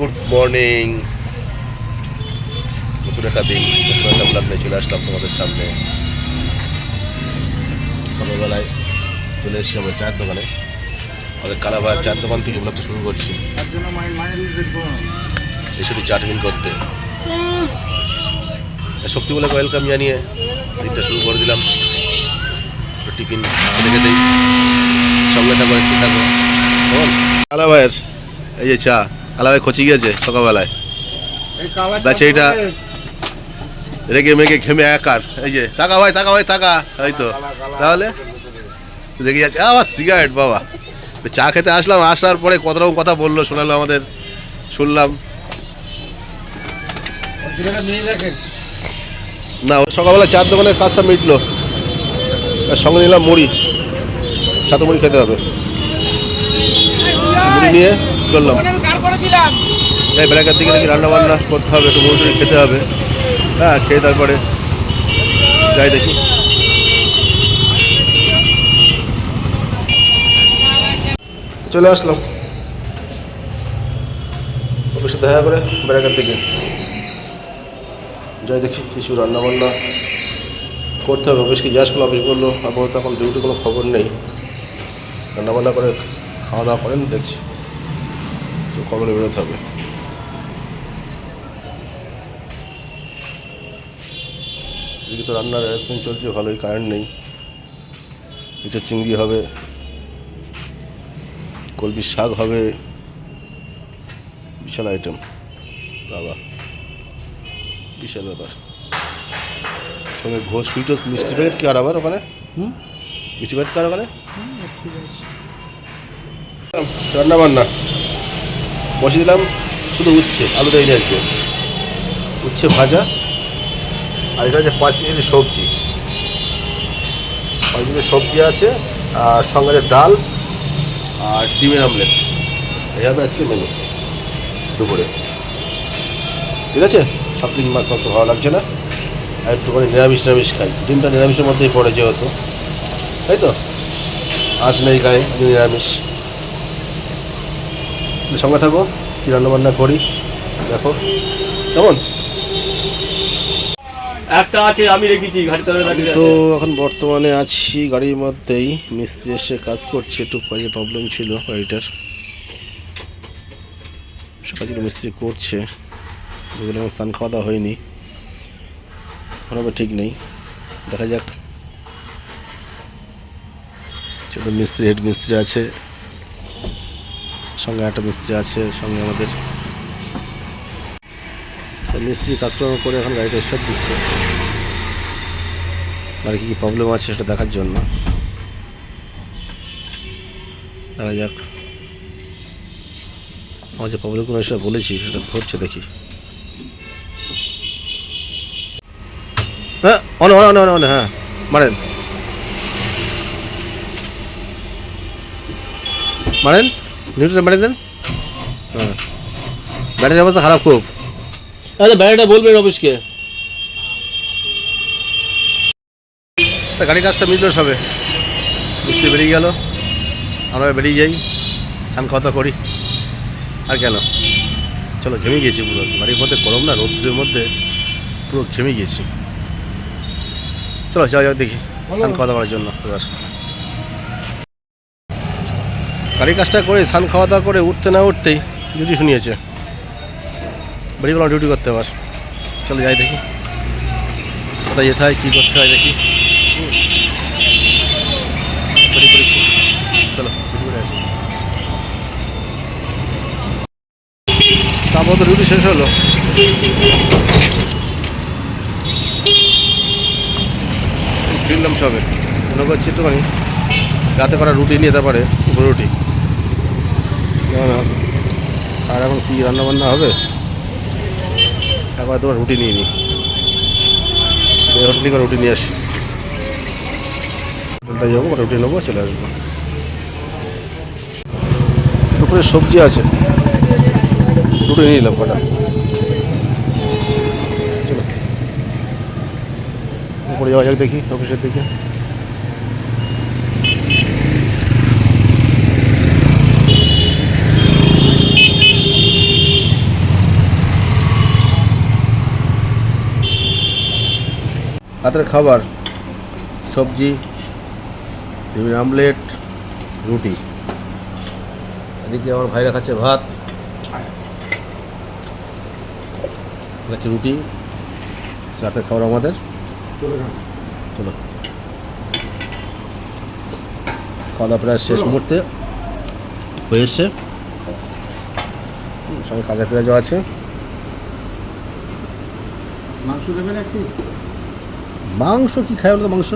Good morning. নতুন একটা দিন, নতুন একটা ব্লগ নিয়ে চলে আসলাম তোমাদের সামনে। সকালবেলায় চলে এসেছি আমরা চায়ের দোকানে। আমাদের কালাবার চায়ের দোকান থেকে ব্লগটা শুরু করছি। এসবই চাটমিন করতে। শক্তি বলে ওয়েলকাম জানিয়ে দিনটা শুরু করে দিলাম। টিফিন সঙ্গে থাকো, একটু এই যে চা। কালাভাই খচি গিয়েছে সকালবেলায়। এই এটা রেগে মেগে ঘেমে একার। এই যে টাকা ভাই টাকা ভাই টাকা এই তো। তাহলে? দেখে যাচ্ছে আবার সিগারেট বাবা। চা খেতে আসলাম আসার পরে কত রকম কথা বলল শোনালো আমাদের। শুনলাম। না সকালবেলা চার দোকানের কাজটা মিটলো। সঙ্গে নিলাম মুড়ি। সাথে মুড়ি খেতে হবে। মুড়ি নিয়ে চললাম। করেছিলাম। এই বেলাকার দিকে দেখি রান্না বান্না করতে হবে, একটু টুড়ি খেতে হবে। হ্যাঁ খেয়ে তারপরে যাই দেখি। চলে আসলাম। অফিসে দেখা করে বেড়াকার দিকে যাই দেখি, কিছু রান্না বান্না করতে হবে। অফিসকে জিজ্ঞাস করল অফিস বলল, আপাতত এখন ডিউটি কোনো খবর নেই। রান্না বান্না করে খাওয়া দাওয়া করেন, দেখছি। সে খবরে বেরোতে হবে। এদিকে তো রান্নার অ্যারেঞ্জমেন্ট চলছে ভালোই কারেন্ট নেই। কিছু চিংড়ি হবে কলবির শাক হবে বিশাল আইটেম বাবা বিশাল ব্যাপার। সঙ্গে ঘোষ সুইটস মিষ্টি প্যাকেট কি আর আবার ওখানে? মিষ্টি প্যাকেট কার ওখানে? রান্না বান্না বসে দিলাম, শুধু উচ্ছে আলু দেয়নি আজকে উচ্ছে ভাজা, আর এটা হচ্ছে পাঁচ মিনিটের সবজি। পাঁচ মিনিটের সবজি আছে, আর সঙ্গে আছে ডাল আর ডিমের আমলেট। এই হবে আজকে মেনু দুপুরে। ঠিক আছে? সব দিন মাছ মাংস ভালো লাগছে না। আর একটুখানি নিরামিষ নিরামিষ খাই। ডিমটা নিরামিষের মধ্যেই পড়ে যেহেতু। তাই তো? আঁশ নেই গায়ে, নিরামিষ। সঙ্গে থাকো কী রান্নাবান্না করি দেখো। কেমন? একটা আছে আমি রেখেছি তলে তো এখন বর্তমানে আছি গাড়ির মধ্যেই মিস্ত্রি এসে কাজ করছে একটু পয়সা প্রবলেম ছিল গাড়িটার। সকাল থেকে মিস্ত্রি করছে এখন স্নান খাওয়া দাওয়া হয়নি। হবে ঠিক নেই দেখা যাক। ছোট মিস্ত্রি হেড মিস্ত্রি আছে। সঙ্গে একটা মিস্ত্রি আছে, সঙ্গে আমাদের মিস্ত্রি কাজকর্ম করে এখন গাড়িটা স্টার্ট দিচ্ছে। আর কি কী প্রবলেম আছে সেটা দেখার জন্য। দেখা যাক। আমার যে প্রবলেমগুলো সেটা বলেছি, সেটা ধরছে দেখি। হ্যাঁ অনে অনে অনে অনে হ্যাঁ মারেন। মারেন? নিউট্রেন মারেন দেন হ্যাঁ। ব্যাটারির অবস্থা খারাপ খুব। আচ্ছা ব্যাটারিটা বলবেন অফিসকে। তা গাড়ি কাজটা মিটল সবে। মিস্ত্রি বেরিয়ে গেল। আমরা বেরিয়ে যাই। স্নান খাওয়া করি। আর কেন? চলো ঘেমে গেছি পুরো। বাড়ির মধ্যে গরম না রৌদ্রের মধ্যে পুরো ঘেমে গেছি চলো যাও যাও দেখি। স্নান খাওয়া করার জন্য এবার। গাড়ি কাজটা করে স্নান খাওয়া দাওয়া করে উঠতে না উঠতেই ডিউটি শুনিয়েছে। বাড়ি গেলাম ডিউটি করতে আবার। চলো যাই দেখি। কোথায় যেতে হয়, কী করতে হয় দেখি। চলো তারপর তো ডিউটি শেষ হলো। ফিরলাম সবে। মনে করছি একটুখানি। রাতে করা রুটি নিয়ে যেতে পারে রুটি? আর এখন কী রান্না বান্না হবে? একবার তোমার রুটি নিয়ে নিই হোটেল থেকে রুটি নিয়ে আসি। হোটেলটা যাব রুটি নেব, চলে আসব। দুপুরে সবজি আছে। রুটি নিয়ে নিলাম কটা। চলো। উপরে যাওয়া যাক দেখি অফিসের দিকে। রাতের খাবার সবজি ডিমের আমলেট রুটি। এদিকে আমার ভাইরা খাচ্ছে ভাত। খাচ্ছে রুটি। রাতের খাবার আমাদের। চলো খাওয়া দাওয়া প্রায় শেষ মুহূর্তে হয়ে এসছে। সঙ্গে কাঁচা পেঁয়াজও আছে। মাংস দেবেন একটু মাংস কি খায় বলো তো মাংস?